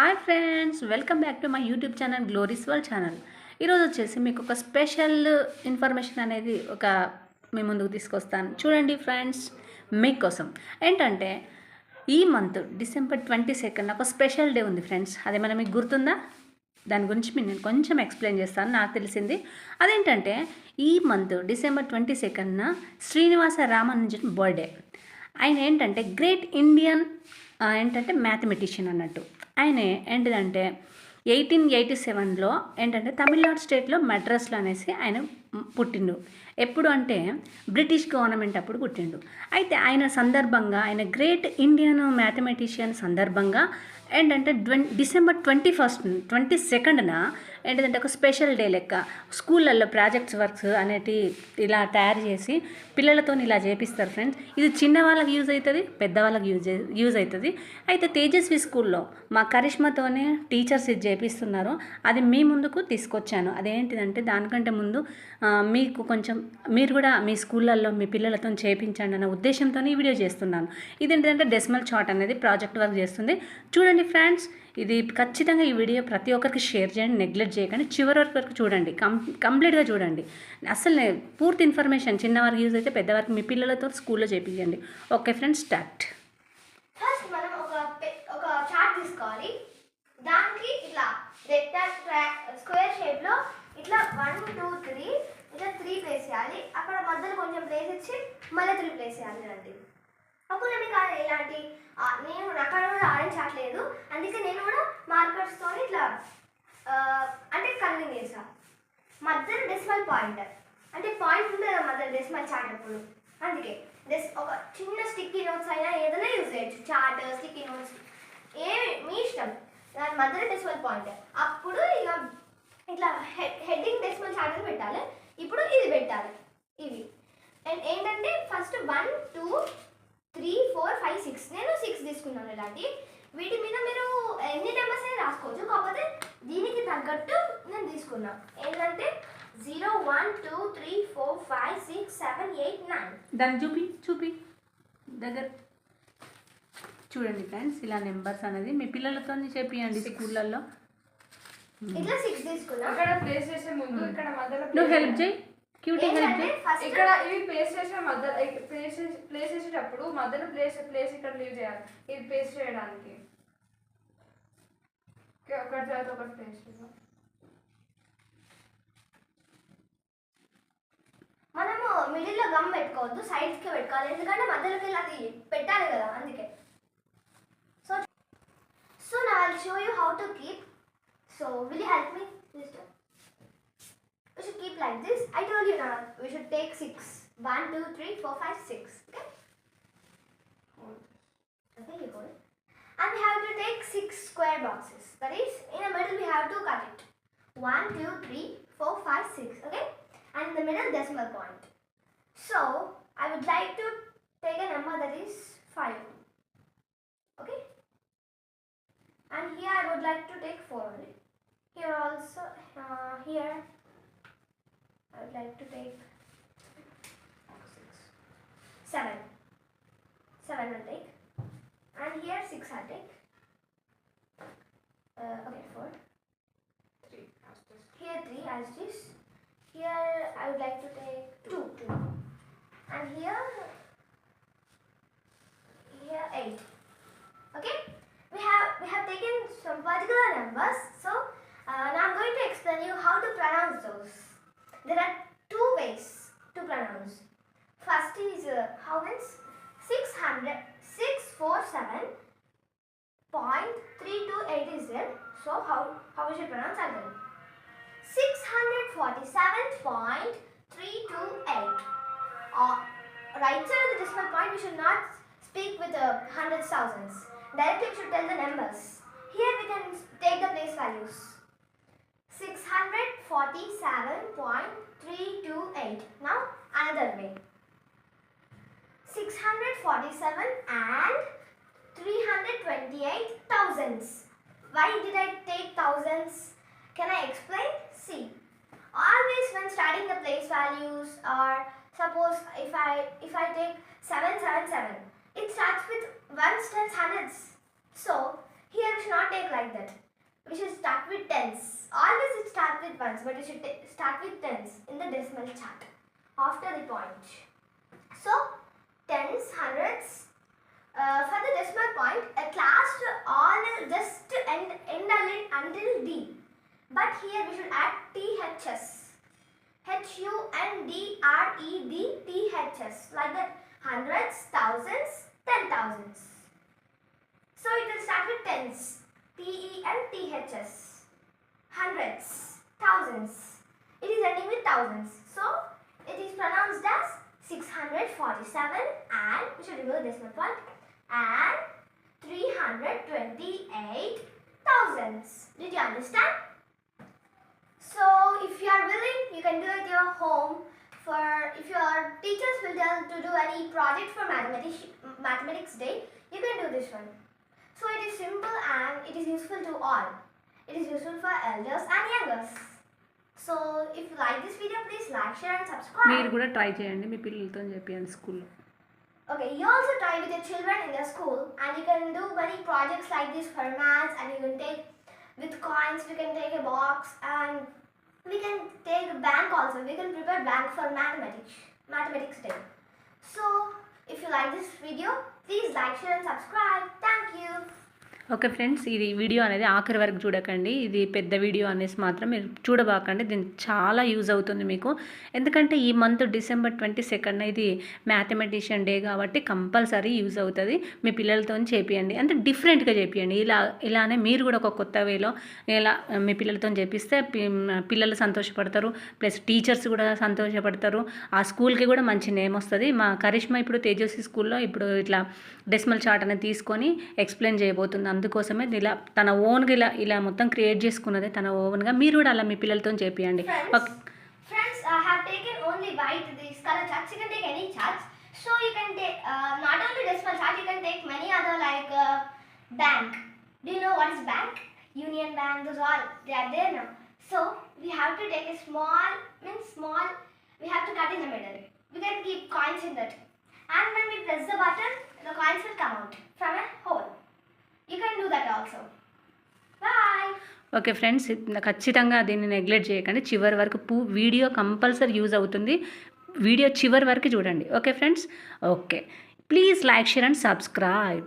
Hi friends welcome back to my YouTube channel glories world channel. ఈరోజు వచ్చేసి మీకు ఒక స్పెషల్ ఇన్ఫర్మేషన్ అనేది ఒక మీ ముందుకు తీసుకొస్తాను. చూడండి ఫ్రెండ్స్ మీకోసం. ఏంటంటే ఈ మంత్ డిసెంబర్ ట్వంటీ సెకండ్ ఒక స్పెషల్ డే ఉంది ఫ్రెండ్స్. అది మన మీకు గుర్తుందా? దాని గురించి మీ నేను కొంచెం ఎక్స్ప్లెయిన్ చేస్తాను నాకు తెలిసింది. అదేంటంటే ఈ మంత్ డిసెంబర్ ట్వంటీ సెకండ్న శ్రీనివాస రామానుజన్ బర్త్డే. ఆయన ఏంటంటే గ్రేట్ ఇండియన్ ఏంటంటే మ్యాథమెటిషియన్ అన్నట్టు. ఆయన ఏంటిదంటే ఎయిటీన్ ఎయిటీ సెవెన్లో ఏంటంటే తమిళనాడు స్టేట్లో మద్రాస్లో అనేసి ఆయన పుట్టిండు. ఎప్పుడు అంటే బ్రిటిష్ గవర్నమెంట్ అప్పుడు పుట్టిండు. అయితే ఆయన సందర్భంగా ఆయన గ్రేట్ ఇండియన్ మ్యాథమెటిషియన్ సందర్భంగా ఏంటంటే twenty December twenty first twenty సెకండ్న ఏంటంటే ఒక స్పెషల్ డే లెక్క. స్కూళ్ళల్లో ప్రాజెక్ట్స్ వర్క్స్ అనేటి ఇలా తయారు చేసి పిల్లలతో ఇలా చేపిస్తారు ఫ్రెండ్స్. ఇది చిన్న వాళ్ళకి యూజ్ అవుతుంది పెద్దవాళ్ళకి యూజ్ యూజ్ అవుతుంది అయితే తేజస్వి స్కూల్లో మా కరిష్మాతోనే టీచర్స్ ఇది చేపిస్తున్నారు. అది మీ ముందుకు తీసుకొచ్చాను. అదేంటిదంటే దానికంటే ముందు మీకు కొంచెం మీరు కూడా మీ స్కూళ్ళల్లో మీ పిల్లలతో చేపించండి అన్న ఉద్దేశంతో ఈ వీడియో చేస్తున్నాను. ఇదేంటంటే డెసిమల్ చార్ట్ అనేది ప్రాజెక్ట్ వర్క్ చేస్తుంది. చూడండి ఫ్రెండ్స్ ఇది ఖచ్చితంగా ఈ వీడియో ప్రతి ఒక్కరికి షేర్ చేయండి నెగ్లెక్ట్ చేయకండి. చివరి వరకు వరకు చూడండి కం కంప్లీట్గా చూడండి. అసలు పూర్తి ఇన్ఫర్మేషన్ చిన్నవారికి యూజ్ అయితే పెద్దవారికి మీ పిల్లలతో స్కూల్లో చేపించండి ఓకే ఫ్రెండ్స్ స్టార్ట్. ఫస్ట్ మనం ఒక ఒక చార్ట్ తీసుకోవాలి. దానికి ఇట్లా స్క్వేర్ షేప్ ఇట్లా వన్ టూ త్రీ ఇట్లా త్రీ ప్లేస్ చేయాలి. అక్కడ మధ్యలో కొంచెం ప్లేస్ ఇచ్చి మళ్ళీ త్రీ ప్లేస్ చేయాలి అండి. అప్పుడు మీకు ఆ ఇలాంటి ఆ, నేను అక్కడ కూడా ఆరెంజ్ చార్ట్ లేదు అందుకే నేను మార్కర్స్తో ఇట్లా అంటే కలరింగ్ చేసా మధ్యలో డెసిమల్ పాయింట్ అంటే పాయింట్ ఉంటుంది కదా మధ్యలో డెసిమల్ చార్ట్ అప్పుడు అందుకే. డెస్ ఒక చిన్న స్టిక్కీ నోట్స్ అయినా ఏదైనా యూజ్ చేయొచ్చు. చార్ట్ స్టిక్కీ నోట్స్ ఏమి మీ ఇష్టం. దాని మధ్యలో డెసిమల్ పాయింట్ అప్పుడు ఇక ఇట్లా హెడ్డింగ్ డెసిమల్ చార్ట్ పెట్టాలి. ఇప్పుడు ఇది పెట్టాలి. ఇవి. అండ్ ఏంటంటే first one two three four five six నేను సిక్స్ తీసుకున్నాను ఇలాంటి వీటి మీద మీరు ఎన్ని నెంబర్స్ అయినా రాసుకోవచ్చు. కాకపోతే దీనికి తగ్గట్టు నేను తీసుకున్నా. ఏంటంటే zero one two three four five six seven eight nine. దాన్ని చూపి చూపి. దగ్గర. చూడండి ఫ్రెండ్స్ ఇలా నెంబర్స్ అనేది మీ పిల్లలతో చేపియండి స్కూళ్ళల్లో. ఇట్లా సిక్స్ తీసుకున్నా. ఇక్కడ ప్లేస్ చేసే ముందు ఇక్కడ మధ్యలో నువ్వు హెల్ప్ చేయి. క్యూటీ హెల్ప్ ఏంటంటే చేయి ఫస్ట్ ఇక్కడ ఇవి ప్లేస్ చేసే మధ్య ప్లేస్ ప్లేస్ చేసేటప్పుడు మధ్యలో ప్లేస్ ప్లేస్ ఇక్కడ లీవ్ చేయాలి ఇది ప్లేస్ చేయడానికి ఓకే, ఒకటి తర్వాత ఒకటి ప్లేస్ చేద్దాం మనము మిడిల్ లో గమ్ పెట్టుకోవద్దు సైడ్స్ కి పెట్టుకోవాలి ఎందుకంటే మధ్యలోకి వెళ్ళి అది పెట్టాలి కదా అందుకే సో సో నా I show you how to keep so will you help me this we should keep like this i told you now we should take six. six one two three four five six okay okay you hold it and we have to take six square boxes that is in the middle we have to cut it one two three four five six okay and in the middle decimal point. So I would like to take a number that is 5. Okay? And here I would like to take 4 only. Here also, uh, here I would like to take 7. 7 I'll take. And here 6 I'll take. Uh, okay, 4. Three, as this. Here 3 as this. Here I would like to take 2. 2. And here, here 8. Okay? We have we have taken some particular numbers. So uh, now I'm going to explain you how to pronounce those. There are two ways to pronounce. First is uh, how means 600 647 point 328 is there. So how how we should pronounce that then? 647.328. Uh, right side of the decimal point, we should not speak with the hundreds, thousands. Directly, should tell the numbers. Here we can take the place values. 647.328. Now, another way. 647 and 328 thousands. Why did I take thousands? Can I explain? See, always when starting the place values or suppose if I if I take 777, it starts with ones, tens, hundreds. So Here we should not take like that. We should start with tens. Always it start with ones, but we should start with tens in the decimal chart after the point. So tens, hundreds. Uh, for the decimal point, at last all just end, end until D. But here we should add THS. H U N D R E D T H S. Like that. Hundreds, thousands, ten thousands. So it will start with tens. T E N T H S. Hundreds, thousands. It is ending with thousands. So it is pronounced as 647 and we should remove the decimal point and 328 thousands. Did you understand? So if you are willing, you can do it at your home. For if your teachers will tell to do any project for mathematics mathematics day, you can do this one. So it is simple and it is useful to all. It is useful for elders and youngers. So if you like this video, please like, share and subscribe. మీరు కూడా try చేయండి మీ పిల్లలతో చెప్పండి స్కూల్లో Okay, you also try with your children in your school and you can do many projects like this for maths and you can take with coins, we can take a box and we can take a bank also. We can prepare bank for mathematics, mathematics day. So, if you like this video, please like, share and subscribe. Thank you. Okay friends ఇది video అనేది ఆఖరి వరకు చూడకండి. ఇది పెద్ద video అనేసి మాత్రం మీరు చూడబాకండి. దీని చాలా యూజ్ అవుతుంది మీకు. ఎందుకంటే ఈ మంత్ డిసెంబర్ ట్వంటీ సెకండ్ ఇది మ్యాథమెటిషియన్ డే కాబట్టి కంపల్సరీ యూజ్ అవుతుంది. మీ పిల్లలతో చేపియండి. అంటే డిఫరెంట్గా చేపియండి. ఇలా ఇలానే మీరు కూడా ఒక కొత్త వేలో ఇలా మీ పిల్లలతో చేపిస్తే పిల్లలు సంతోషపడతారు. ప్లస్ టీచర్స్ కూడా సంతోషపడతారు. ఆ స్కూల్కి కూడా మంచి నేమ్ వస్తుంది. మా కరిష్మా ఇప్పుడు తేజస్వి స్కూల్లో ఇప్పుడు ఇట్లా డెసిమల్ చార్ట్ అనేది తీసుకొని ఎక్స్ప్లెయిన్ చేయబోతుంది అందుకోసమే ఇలా తన ఓన్గా ఇలా ఇలా మొత్తం క్రియేట్ చేసుకున్నది తన ఓన్గా మీరు కూడా అలా మీ పిల్లలతో చేపియండి uh, uh, bank. Do you know what is bank? Union Bank, those all they are there now. So we have to take a small, means small. We have to cut in the middle. We can keep coins in that, and when we press the button, the coins will come out from a hole. Also okay friends ఖచ్చితంగా దీన్ని neglect చేయకండి. చివరి వరకు పూ video compulsory use అవుతుంది. Video చివరి వరకు చూడండి. Okay friends okay please like share and subscribe